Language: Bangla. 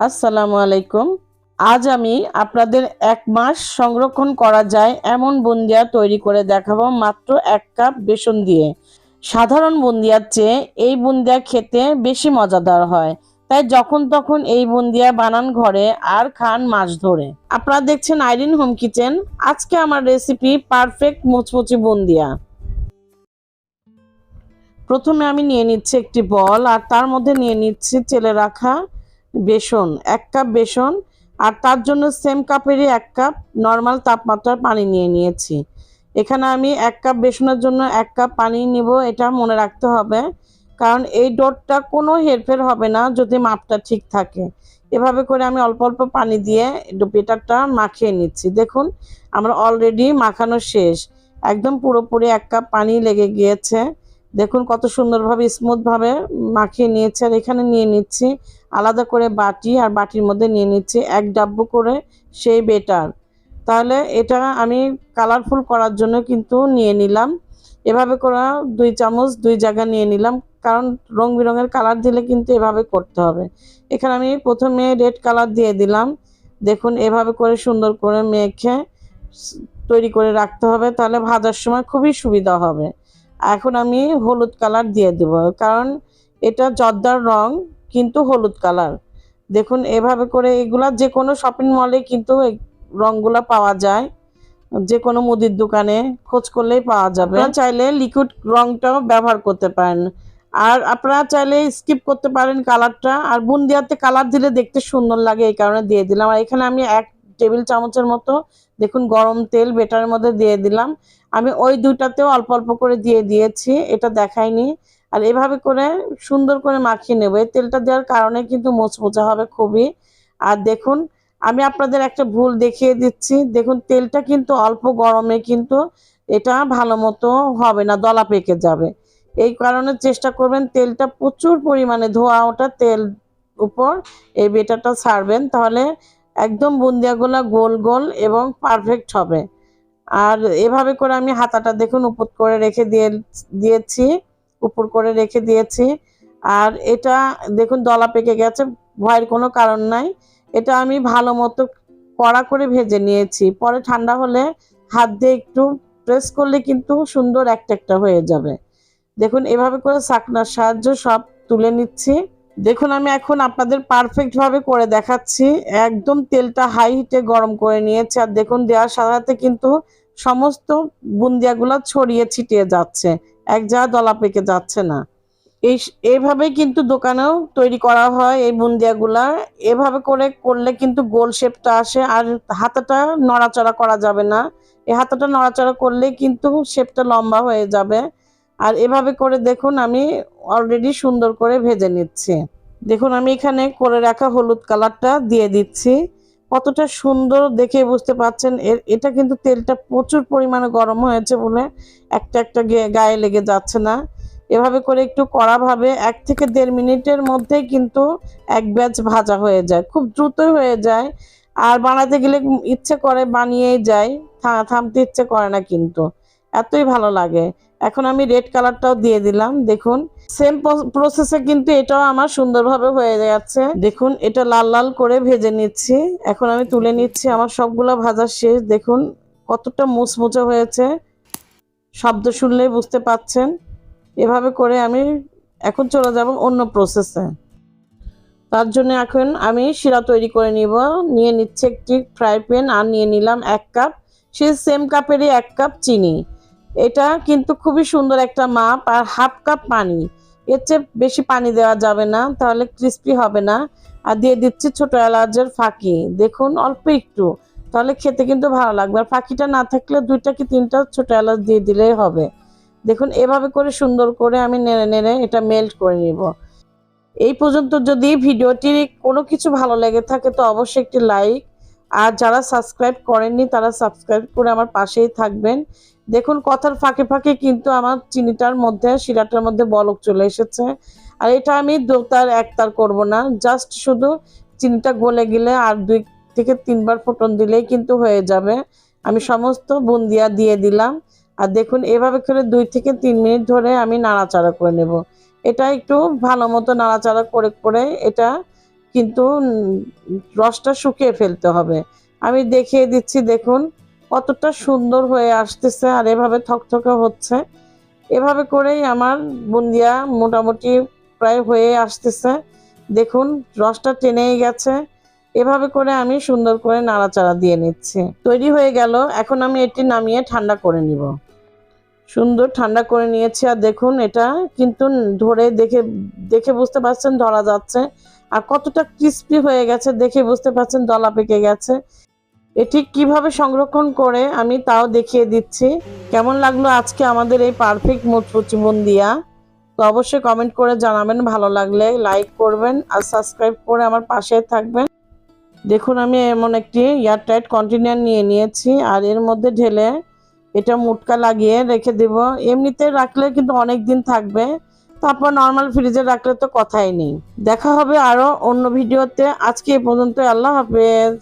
আসসালামু আলাইকুম। আজ আমি আপনাদের এক মাস সংরক্ষণ করা যায় এমন বুন্দিয়া তৈরি করে দেখাবো মাত্র এক কাপ বেসন দিয়ে। সাধারণ বুন্দিয়ার চেয়ে এই বুন্দিয়া খেতে বেশি মজাদার হয়। তাই যখন তখন এই বুন্দিয়া বানান ঘরে আর খান মাস ধরে। আপনারা দেখছেন আইরিন হোম কিচেন। আজকে আমার রেসিপি পারফেক্ট মুচমুচি বুন্দিয়া। প্রথমে আমি নিয়ে নিচ্ছি একটি বল আর তার মধ্যে নিয়ে নিচ্ছি চেলে রাখা বেসন, এক কাপ বেসন, আর তার জন্য সেম কাপেরই এক কাপ নর্মাল তাপমাত্রার পানি নিয়ে নিয়েছি। এখানে আমি এক কাপ বেসনের জন্য এক কাপ পানি নিব, এটা মনে রাখতে হবে। কারণ এই ডোরটা কোনো হেরফের হবে না যদি মাপটা ঠিক থাকে। এভাবে করে আমি অল্প অল্প পানি দিয়ে বেটারটা মাখিয়ে নিচ্ছি। দেখুন, আমরা অলরেডি মাখানো শেষ। একদম পুরোপুরি এক কাপ পানি লেগে গিয়েছে। দেখুন কত সুন্দরভাবে স্মুথভাবে মাখিয়ে নিয়েছে। আর এখানে নিয়ে নিচ্ছি আলাদা করে বাটি আর বাটির মধ্যে নিয়ে নিচ্ছি এক ডাব্বু করে সেই বেটার। তাহলে এটা আমি কালারফুল করার জন্য কিন্তু নিয়ে নিলাম। এভাবে করা দুই চামচ দুই জায়গা নিয়ে নিলাম। কারণ রং বেরঙের কালার দিলে কিন্তু এভাবে করতে হবে। এখানে আমি প্রথমে রেড কালার দিয়ে দিলাম। দেখুন এভাবে করে সুন্দর করে মেখে তৈরি করে রাখতে হবে। তাহলে ভাজার সময় খুবই সুবিধা হবে। এখন আমি হলুদ কালার দিয়ে দেব, কারণ এটা জর্দার রং, কিন্তু হলুদ কালার। দেখুন, এভাবে করে এগুলা যে কোনো শপিং মলে কিন্তু রংগুলা পাওয়া যায়। যে কোনো মুদির দোকানে খোঁজ করলেই পাওয়া যাবে। চাইলে লিকুইড রংটাও ব্যবহার করতে পারেন। আর আপনারা চাইলে স্কিপ করতে পারেন কালারটা। আর বুন্দিয়াতে কালার দিলে দেখতে সুন্দর লাগে, এই কারণে দিয়ে দিলাম। আর এখানে আমি এক টেবিল চামচের মতো, দেখুন, গরম তেল বেটারের মধ্যে দিয়ে দিলাম। আমি ওই দুটাতেও অল্প অল্প করে দিয়ে দিয়েছি, এটা দেখাইনি। আর এভাবে করে সুন্দর করে মাখিয়ে নেব। এই তেলটা দেওয়ার কারণে কিন্তু মোচমোচা হবে খুবই। আর দেখুন, আমি আপনাদের একটা ভুল দেখিয়ে দিচ্ছি। দেখুন, তেলটা কিন্তু অল্প গরমে কিন্তু এটা ভালো মতো হবে না, দলা পেকে যাবে। এই কারণে চেষ্টা করবেন তেলটা প্রচুর পরিমাণে ধোয়া ওটা তেল উপর এই বেটাটা ছাড়বেন, তাহলে একদম বুন্দিয়াগুলা গোল গোল এবং পারফেক্ট হবে। আর এভাবে করে আমি হাতাটা দেখুন উপর করে রেখে দিয়ে, দিয়েছি, উপর করে রেখে দিয়েছি। আর এটা দেখুন দলা পেকে গেছে, ভয়ের কোনো কারণ নাই। এটা আমি ভালো মতো কড়া করে ভেজে নিয়েছি। পরে ঠান্ডা হলে হাত দিয়ে একটু প্রেস করলে কিন্তু সুন্দর একটা একটা হয়ে যাবে। দেখুন এভাবে করে চাকনার সাহায্য সব তুলে নিচ্ছি। দেখুন, আমি এখন আপনাদের পারফেক্ট ভাবে করে দেখাচ্ছি। একদম তেলটা হাই হিটে গরম করে নিয়েছি। আর দেখুন, দেওয়ার সাথে সাথে কিন্তু সমস্ত বুন্দিয়াগুলো ছড়িয়ে ছিটিয়ে যাচ্ছে। এক যা দলা পেকে যাচ্ছে না। এই এইভাবেই কিন্তু দোকানেও তৈরি করা হয় এই বুন্দিয়াগুলা। এভাবে করে করলে কিন্তু গোল শেপটা আসে। আর হাতাটা নড়াচড়া করা যাবে না। এই হাতাটা নড়াচড়া করলে কিন্তু শেপটা লম্বা হয়ে যাবে। আর এভাবে করে দেখুন, আমি অলরেডি সুন্দর করে ভেজে নিচ্ছি। দেখুন, আমি এখানে করে রাখা হলুদ কালারটা দিয়ে দিচ্ছি। কতটা সুন্দর দেখে বুঝতে পাচ্ছেন এটা কিন্তু তেলটা প্রচুর পরিমাণে গরম হয়েছে বলে একটা একটা গায়ে লেগে যাচ্ছে না। এভাবে করে একটু কড়াভাবে এক থেকে দেড় মিনিটের মধ্যেই কিন্তু এক ব্যাচ ভাজা হয়ে যায়, খুব দ্রুত হয়ে যায়। আর বানাতে গেলে ইচ্ছে করে বানিয়েই যায় থামতে ইচ্ছে করে না কিন্তু। এতই ভালো লাগে। এখন আমি রেড কালারটাও দিয়ে দিলাম, দেখুন। সেম প্রসেসে কিন্তু এটাও আমার সুন্দরভাবে হয়ে যাচ্ছে। দেখুন, এটা লাল লাল করে ভেজে নিচ্ছি। এখন আমি তুলে নিচ্ছি, আমার সবগুলো ভাজা শেষ। দেখুন, কতটা মুচমুচে হয়েছে। শব্দ শুনলেই বুঝতে পাচ্ছেন। এভাবে করে আমি এখন চলে যাব অন্য প্রসেসে তার জন্য এখন আমি শিরা তৈরি করে নিব। নিয়ে নিচ্ছে একটি ফ্রাই প্যান আর নিয়ে নিলাম এক কাপ সে সেম কাপেরই এক কাপ চিনি। এটা কিন্তু খুবই সুন্দর একটা মাপ আর হাফ কাপ পানি। এর চেয়ে বেশি পানি দেওয়া যাবে না, তাহলে ক্রিস্পি হবে না। আর দিয়ে দিচ্ছি ছোট এলাচের ফাঁকি। দেখুন, অল্প একটু। তাহলে খেতে কিন্তু ভালো লাগবে। আর ফাঁকিটা না থাকলে দুইটা কি তিনটা ছোট এলাচ দিয়ে দিলেই হবে। দেখুন, এভাবে করে সুন্দর করে আমি নেড়ে নেড়ে এটা মেল্ট করে নিব। এই পর্যন্ত যদি ভিডিওটি কোনো কিছু ভালো লেগে থাকে, তো অবশ্যই একটি লাইক আর যারা সাবস্ক্রাইব করেননি, তারা সাবস্ক্রাইব করে আমার পাশেই থাকবেন। দেখুন, কথার ফাঁকে ফাঁকে কিন্তু আমার চিনিটার মধ্যে, শিরাটার মধ্যে বলক চলে এসেছে। আর এটা আমি দোতার, একতার করব না। জাস্ট শুধু চিনিটা গলে গেলে আর দুই থেকে তিনবার ফোটন দিলেই কিন্তু হয়ে যাবে। আমি সমস্ত বুন্দিয়া দিয়ে দিলাম। আর দেখুন, এভাবে করে দুই থেকে তিন মিনিট ধরে আমি নাড়াচাড়া করে নেব। এটা একটু ভালো মতো নাড়াচাড়া করে করে এটা কিন্তু রসটা শুকিয়ে ফেলতে হবে। আমি দেখিয়ে দিচ্ছি, দেখুন। কতটা সুন্দর হয়ে আসতেছে আর এভাবে থকথকে হচ্ছে। এভাবে করেই আমার বুন্দিয়া মোটামুটি প্রায় হয়ে আসতেছে। দেখুন, রসটা টেনেই গেছে। এভাবে করে আমি সুন্দর করে নাড়াচাড়া দিয়ে নিচ্ছি। তৈরি হয়ে গেল। এখন আমি এটি নামিয়ে ঠান্ডা করে নিব। সুন্দর ঠান্ডা করে নিয়েছি। আর দেখুন, এটা কিন্তু ধরে দেখে দেখে বুঝতে পারছেন ধরা যাচ্ছে। আর কতটা ক্রিস্পি হয়ে গেছে দেখে বুঝতে পারছেন, দলা পেকে গেছে। এটি কীভাবে সংরক্ষণ করে আমি তাও দেখিয়ে দিচ্ছি। কেমন লাগল আজকে আমাদের এই পারফেক্ট মুচমুচি দিয়া? তো অবশ্যই কমেন্ট করে জানাবেন, ভালো লাগলে লাইক করবেন আর সাবস্ক্রাইব করে আমার পাশে থাকবেন। দেখুন আমি এমন একটি এয়ারটাইট কন্টেনার নিয়ে নিয়েছি আর এর মধ্যে ঢেলে এটা মুটকা লাগিয়ে রেখে দেব। এমনিতে রাখলে কিন্তু অনেক দিন থাকবে, তারপর নর্মাল ফ্রিজে রাখলে তো কথাই নেই। দেখা হবে আরও অন্য ভিডিওতে আজকে এ পর্যন্ত আল্লাহ হাফেজ।